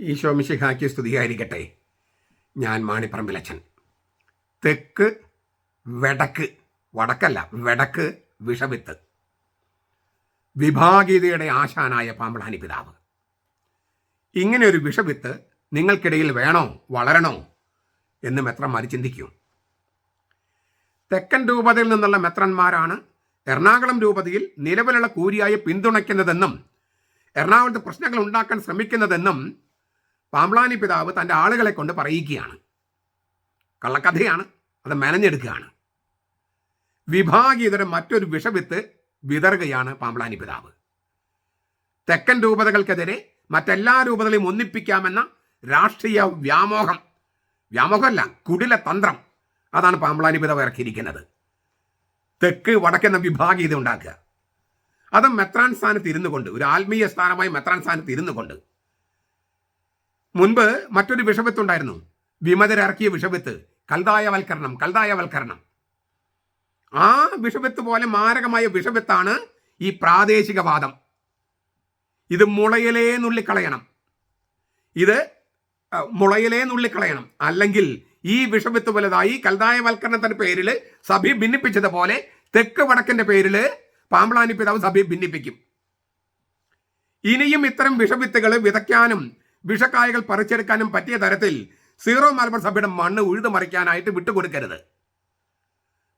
ഈശോ മിശിഹാക്കി സ്തുതിയായിരിക്കട്ടെ ഞാൻ മാണിപ്പറമ്പിലച്ചൻ തെക്ക് വടക്ക് വടക്കല്ല വടക്ക് വിഷവിത്ത് വിഭാഗീതയുടെ ആശാനായ പാമ്പളാനി പിതാവ്. ഇങ്ങനെ ഒരു വിഷവിത്ത് നിങ്ങൾക്കിടയിൽ വേണോ വളരണോ എന്ന് മെത്രന്മാർ ചിന്തിക്കും. തെക്കൻ രൂപതയിൽ നിന്നുള്ള മെത്രന്മാരാണ് എറണാകുളം രൂപതയിൽ നിലവിലുള്ള കൂരിയായി പിന്തുണയ്ക്കുന്നതെന്നും എറണാകുളത്ത് പ്രശ്നങ്ങൾ ഉണ്ടാക്കാൻ ശ്രമിക്കുന്നതെന്നും പാമ്പ്ലാനി പിതാവ് തന്റെ ആളുകളെ കൊണ്ട് പറയിക്കുകയാണ് കള്ളക്കഥയാണ്. അത് മെനഞ്ഞെടുക്കുകയാണ്. വിഭാഗീയതയുടെ മറ്റൊരു വിഷവിത്ത് വിതറുകയാണ് പാമ്പ്ലാനി പിതാവ്. തെക്കൻ രൂപതകൾക്കെതിരെ മറ്റെല്ലാ രൂപതകളെയും ഒന്നിപ്പിക്കാമെന്ന രാഷ്ട്രീയ വ്യാമോഹം വ്യാമോഹമല്ല കുടില തന്ത്രം അതാണ് പാമ്പ്ലാനി പിതാവ് ഇറക്കിയിരിക്കുന്നത്. തെക്ക് വടക്കെന്ന വിഭാഗീയത ഉണ്ടാക്കുക. അത് മെത്രാൻ സ്ഥാനത്ത് ഇരുന്നു കൊണ്ട് ഒരു ആത്മീയ സ്ഥാനമായി മെത്രാൻ സ്ഥാനത്ത് ഇരുന്നു കൊണ്ട് മുൻപ് മറ്റൊരു വിഷപത്തുണ്ടായിരുന്നു വിമതരിറക്കിയ വിഷവിത്ത്. കൽതായവൽക്കരണം കൽതായവൽക്കരണം. ആ വിഷപത്ത് പോലെ മാരകമായ വിഷപത്താണ് ഈ പ്രാദേശികവാദം. ഇത് മുളയിലേ നുള്ളിക്കളയണം. ഇത് മുളയിലേ നുള്ളിക്കളയണം. അല്ലെങ്കിൽ ഈ വിഷപത്ത് വലുതായി കൽതായവൽക്കരണത്തിന്റെ പേരിൽ സഭയെ ഭിന്നിപ്പിച്ചതുപോലെ തെക്ക് വടക്കിന്റെ പേരിൽ പാമ്പളാനി പിതാവ് സഭയെ ഭിന്നിപ്പിക്കും. ഇനിയും ഇത്തരം വിഷവിത്തുകൾ വിതയ്ക്കാനും വിഷക്കായകൾ പറിച്ചെടുക്കാനും പറ്റിയ തരത്തിൽ സീറോ മലബാർ സഭയുടെ മണ്ണ് ഉഴുതു മറിക്കാനായിട്ട് വിട്ടുകൊടുക്കരുത്.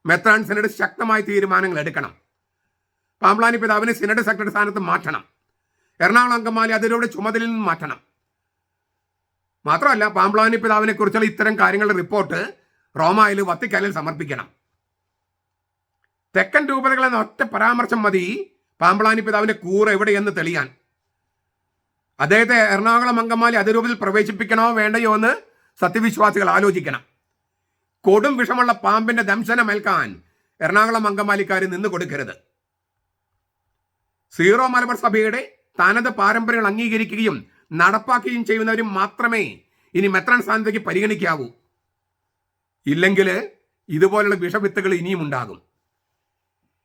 മെത്രാൻ സിനഡ് ശക്തമായ തീരുമാനങ്ങൾ എടുക്കണം. പാമ്പ്ലാനി പിതാവിനെ സിനഡ് സെക്രട്ടറി സ്ഥാനത്ത് മാറ്റണം. എറണാകുളം അങ്കമാലി അതിലൂടെ ചുമതലയിൽ നിന്ന് മാറ്റണം. മാത്രമല്ല പാമ്പ്ലാനി പിതാവിനെ കുറിച്ചുള്ള ഇത്തരം കാര്യങ്ങളുടെ റിപ്പോർട്ട് റോമായിൽ വത്തിക്കാനിൽ സമർപ്പിക്കണം. തെക്കൻ രൂപതകളെന്ന ഒറ്റ പരാമർശം മതി പാമ്പ്ലാനി പിതാവിന്റെ കൂറ് എവിടെയെന്ന് തെളിയാൻ. അദ്ദേഹത്തെ എറണാകുളം അങ്കമാലി അതിരൂപത്തിൽ പ്രവേശിപ്പിക്കണോ വേണ്ടയോ എന്ന് സത്യവിശ്വാസികൾ ആലോചിക്കണം. കൊടും വിഷമുള്ള പാമ്പിന്റെ ദംശനം ഏൽക്കാൻ എറണാകുളം അങ്കമാലിക്കാർ നിന്ന് കൊടുക്കരുത്. സീറോ മലബാർ സഭയുടെ തനത് പാരമ്പര്യങ്ങൾ അംഗീകരിക്കുകയും നടപ്പാക്കുകയും ചെയ്യുന്നവരും മാത്രമേ ഇനി മെത്രാൻ സ്ഥാനത്തേക്ക് പരിഗണിക്കാവൂ. ഇല്ലെങ്കിൽ ഇതുപോലുള്ള വിഷവിത്തുകൾ ഇനിയും ഉണ്ടാകും.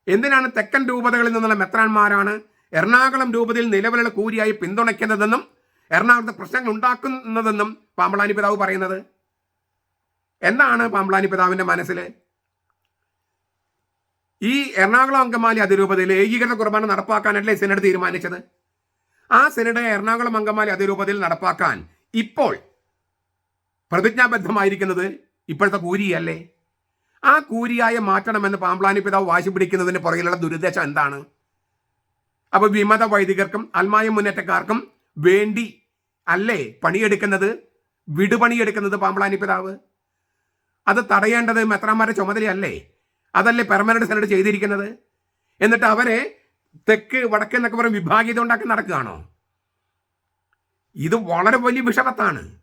എന്തിനാണ് തെക്കൻ രൂപതകളിൽ നിന്നുള്ള മെത്രാന്മാരാണ് എറണാകുളം രൂപതയിൽ നിലവിലുള്ള കൂരിയായി പിന്തുണയ്ക്കുന്നതെന്നും എറണാകുളത്ത് പ്രശ്നങ്ങൾ ഉണ്ടാക്കുന്നതെന്നും പാമ്പളാനി പിതാവ് പറയുന്നത്. എന്താണ് പാമ്പളാനി പിതാവിന്റെ മനസ്സിൽ ഈ എറണാകുളം അങ്കമാലി അതിരൂപതയിൽ ഏകീകൃത കുർബാന നടപ്പാക്കാനല്ലേ സെനഡ് തീരുമാനിച്ചത്? ആ സെനഡ് എറണാകുളം അങ്കമാലി അതിരൂപതയിൽ നടപ്പാക്കാൻ ഇപ്പോൾ പ്രതിജ്ഞാബദ്ധമായിരിക്കുന്നത് ഇപ്പോഴത്തെ കൂരിയല്ലേ? ആ കൂരിയായ മാറ്റണമെന്ന് പാമ്പ്ലാനി പിതാവ് വാശി പിടിക്കുന്നതിന് പുറകിലുള്ള ദുരുദ്ദേശം എന്താണ് അപ്പൊ വിമത വൈദികർക്കും അൽമായ മുന്നേറ്റക്കാർക്കും വേണ്ടി അല്ലേ പണിയെടുക്കുന്നത്? വിടുപണിയെടുക്കുന്നത് പാമ്പളാനി പിതാവ്. അത് തടയേണ്ടത് മെത്രാന്മാരുടെ ചുമതലയല്ലേ? അതല്ലേ പെർമനന്റ് സെനറ്റ് ചെയ്തിരിക്കുന്നത്? എന്നിട്ട് അവരെ തെക്ക് വടക്ക് എന്നൊക്കെ പറയും വിഭാഗീയത ഉണ്ടാക്കി നടക്കുകയാണോ? ഇത് വളരെ വലിയ വിഷവത്താണ്.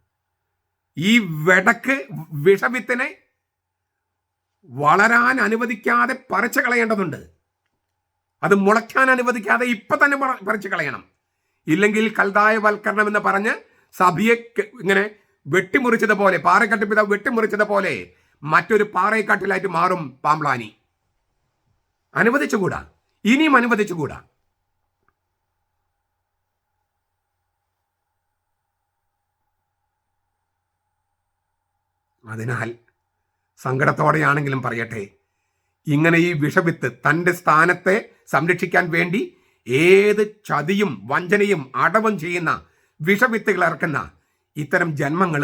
ഈ വടക്ക് വിഷവിത്തിനെ വളരാൻ അനുവദിക്കാതെ പറിച്ചു കളയേണ്ടതുണ്ട്. അത് മുളയ്ക്കാൻ അനുവദിക്കാതെ ഇപ്പൊ തന്നെ പറിച്ചു കളയണം. ഇല്ലെങ്കിൽ കൽതായവൽക്കരണം എന്ന് പറഞ്ഞ് സഭയെ ഇങ്ങനെ വെട്ടിമുറിച്ചതുപോലെ പാറക്കെട്ട് പിതാവ് വെട്ടിമുറിച്ചതുപോലെ മറ്റൊരു പാറയക്കാട്ടിലായിട്ട് മാറും പാമ്പ്ലാനി. അനുവദിച്ചുകൂടാ? ഇനിയും അനുവദിച്ചുകൂടാ? അതിനാൽ സങ്കടത്തോടെയാണെങ്കിലും പറയട്ടെ ഇങ്ങനെ ഈ വിഷവിത്ത് തന്റെ സ്ഥാനത്തെ സംരക്ഷിക്കാൻ വേണ്ടി ഏത് ചതിയും വഞ്ചനയും അടവും ചെയ്യുന്ന വിഷവിത്തുകൾ ഇറക്കുന്ന ഇത്തരം ജന്മങ്ങൾ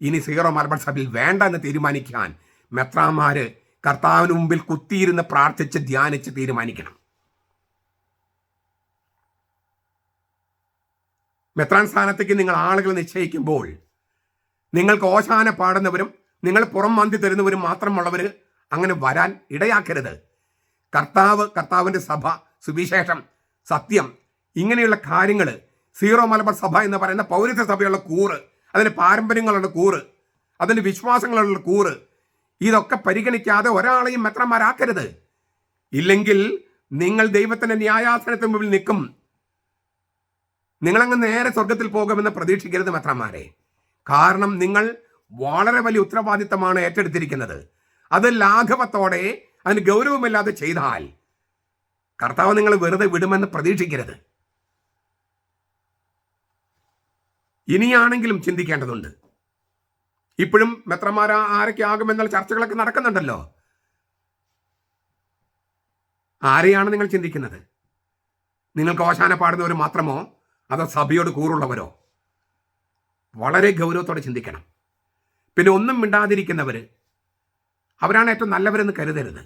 ഇനി സീറോ മലബാർ സഭയിൽ വേണ്ട എന്ന് തീരുമാനിക്കാൻ മെത്രാമാര് കർത്താവിന് മുമ്പിൽ കുത്തിയിരുന്ന് പ്രാർത്ഥിച്ച് ധ്യാനിച്ച് തീരുമാനിക്കണം. മെത്രാൻ സ്ഥാനത്തേക്ക് നിങ്ങൾ ആളുകൾ നിശ്ചയിക്കുമ്പോൾ നിങ്ങൾക്ക് ഓശാന പാടുന്നവരും നിങ്ങൾ പുറം മന്തി തരുന്നവരും മാത്രമുള്ളവർ അങ്ങനെ വരാൻ ഇടയാക്കരുത്. കർത്താവ് കർത്താവിന്റെ സഭ സുവിശേഷം സത്യം ഇങ്ങനെയുള്ള കാര്യങ്ങൾ സീറോ മലബാർ സഭ എന്ന് പറയുന്ന പൗരത്വ സഭയുള്ള കൂറ് അതിന്റെ പാരമ്പര്യങ്ങളുള്ള കൂറ് അതിന്റെ വിശ്വാസങ്ങളുള്ള കൂറ് ഇതൊക്കെ പരിഗണിക്കാതെ ഒരാളെയും മെത്രന്മാരാക്കരുത്. ഇല്ലെങ്കിൽ നിങ്ങൾ ദൈവത്തിന്റെ ന്യായാസനത്തിന് മുമ്പിൽ നിൽക്കും. നിങ്ങളങ്ങ് നേരെ സ്വർഗത്തിൽ പോകുമെന്ന് പ്രതീക്ഷിക്കരുത് മെത്രന്മാരെ. കാരണം നിങ്ങൾ വളരെ വലിയ ഉത്തരവാദിത്തമാണ് ഏറ്റെടുത്തിരിക്കുന്നത്. അത് ലാഘവത്തോടെ അതിന് ഗൗരവമില്ലാതെ ചെയ്താൽ കർത്താവ് നിങ്ങൾ വെറുതെ വിടുമെന്ന് പ്രതീക്ഷിക്കരുത്. ഇനിയാണെങ്കിലും ചിന്തിക്കേണ്ടതുണ്ട്. ഇപ്പോഴും മെത്രമാര ആരൊക്കെ ആകുമെന്നുള്ള ചർച്ചകളൊക്കെ നടക്കുന്നുണ്ടല്ലോ. ആരെയാണ് നിങ്ങൾ ചിന്തിക്കുന്നത്? നിങ്ങൾക്ക് ഓശാന പാടുന്നവർ മാത്രമോ? അതോ സഭയോട് കൂറുള്ളവരോ? വളരെ ഗൗരവത്തോടെ ചിന്തിക്കണം. പിന്നെ ഒന്നും മിണ്ടാതിരിക്കുന്നവർ അവരാണ് ഏറ്റവും നല്ലവരെന്ന് കരുതരുത്.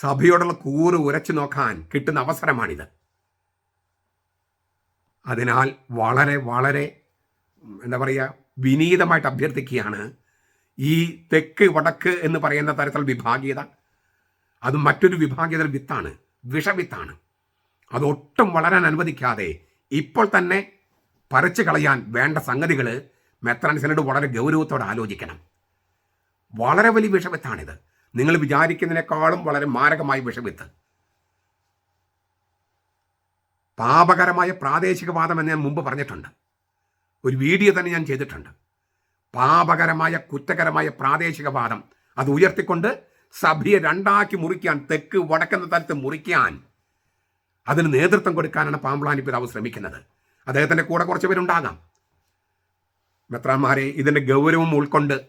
സഭയോടുള്ള കൂറ് ഉരച്ചു നോക്കാൻ കിട്ടുന്ന അവസരമാണിത്. അതിനാൽ വളരെ വളരെ എന്താ പറയുക വിനീതമായിട്ട് അഭ്യർത്ഥിക്കുകയാണ് ഈ തെക്ക് വടക്ക് എന്ന് പറയുന്ന തരത്തിലുള്ള വിഭാഗീയത. അത് മറ്റൊരു വിഭാഗീയത വിത്താണ് വിഷവിത്താണ്. അതൊട്ടും വളരാൻ അനുവദിക്കാതെ ഇപ്പോൾ തന്നെ പറിച്ചു കളയാൻ വേണ്ട സംഗതികൾ മെത്രാൻസിനോട് വളരെ ഗൗരവത്തോടെ ആലോചിക്കണം. വളരെ വലിയ വിഷവിത്താണിത് നിങ്ങൾ വിചാരിക്കുന്നതിനേക്കാളും വളരെ മാരകമായ വിഷവിത്ത് പാപകരമായ പ്രാദേശികവാദം എന്ന് ഞാൻ മുമ്പ് പറഞ്ഞിട്ടുണ്ട്. ഒരു വീഡിയോ തന്നെ ഞാൻ ചെയ്തിട്ടുണ്ട്. പാപകരമായ കുറ്റകരമായ പ്രാദേശികവാദം അത് ഉയർത്തിക്കൊണ്ട് സഭയെ രണ്ടാക്കി മുറിക്കാൻ തെക്ക് വടക്കുന്ന തലത്ത് മുറിക്കാൻ അതിന് നേതൃത്വം കൊടുക്കാനാണ് പാമ്പ്ലാനി പിതാവ് ശ്രമിക്കുന്നത്. അദ്ദേഹത്തിന്റെ കൂടെ കുറച്ച് പേരുണ്ടാകാം. മെത്രാന്മാരെ ഇതിന്റെ ഗൗരവം ഉൾക്കൊണ്ട്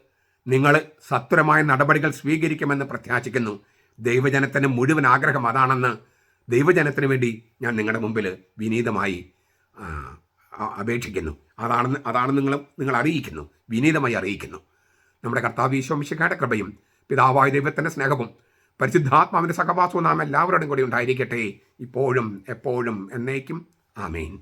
നിങ്ങൾ സത്വരമായ നടപടികൾ സ്വീകരിക്കുമെന്ന് പ്രത്യാശിക്കുന്നു. ദൈവജനത്തിന് മുഴുവൻ ആഗ്രഹം അതാണെന്ന് ദൈവജനത്തിന് വേണ്ടി ഞാൻ നിങ്ങളുടെ മുമ്പിൽ വിനീതമായി അപേക്ഷിക്കുന്നു. അതാണെന്ന് അതാണ് നിങ്ങൾ നിങ്ങൾ അറിയിക്കുന്നു. വിനീതമായി അറിയിക്കുന്നു. നമ്മുടെ കർത്താവ് ഈശോമിശിഖയുടെ കൃപയും പിതാവായ ദൈവത്തിന്റെ സ്നേഹവും പരിശുദ്ധാത്മാവിന്റെ സഹവാസവും നാം എല്ലാവരോടും കൂടി ഉണ്ടായിരിക്കട്ടെ. ഇപ്പോഴും എപ്പോഴും എന്നേക്കും. ആമേൻ.